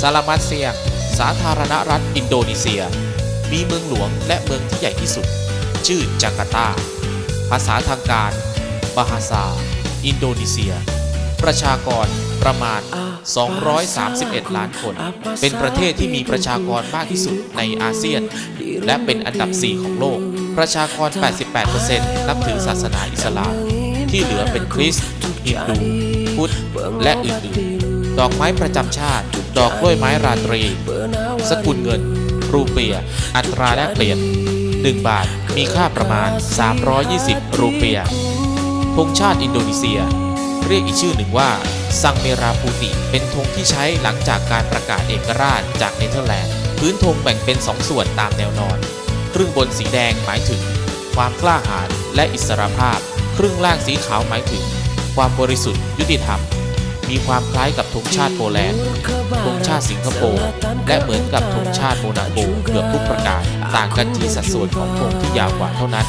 ซาลามัดเซียสาธารณรัฐอินโดนีเซีย มีเมืองหลวงและเมืองที่ใหญ่ที่สุด ชื่อจาการ์ตา ภาษาทางการบาฮาซา อินโดนีเซีย ประชากรประมาณ 231 ล้านคน เป็นประเทศที่มีประชากรมากที่สุดในอาเซียน และเป็นอันดับ 4 ของโลก ประชากร 88%นับถือศาสนาอิสลาม ที่เหลือเป็นคริสต์ฮินดู พุทธ และอื่นๆ ดอกไม้ประจำชาติ ดอกกล้วยไม้ราตรี สกุลเงิน รูเปีย อัตราแลกเปลี่ยน 1 บาทมีค่าประมาณ 320 รูเปียธงชาติอินโดนีเซีย เรียกอีกชื่อหนึ่งว่าซังเมราพูติ เป็นธงที่ใช้หลังจากการประกาศเอกราชจากเนเธอร์แลนด์ พื้นธงแบ่งเป็นสองส่วนตามแนวนอน ครึ่งบนสีแดงหมายถึง ความกล้าหาญและอิสรภาพ ครึ่งล่างสีขาวหมายถึง ความบริสุทธิ์ยุติธรรม มีความคล้ายกับธงชาติโปแลนด์ธงชาติสิงคโปร์และเหมือนกับธงชาติโมนาโกเกือบทุกประการ ต่างกันที่สัดส่วนของธงที่ยาวกว่าเท่านั้น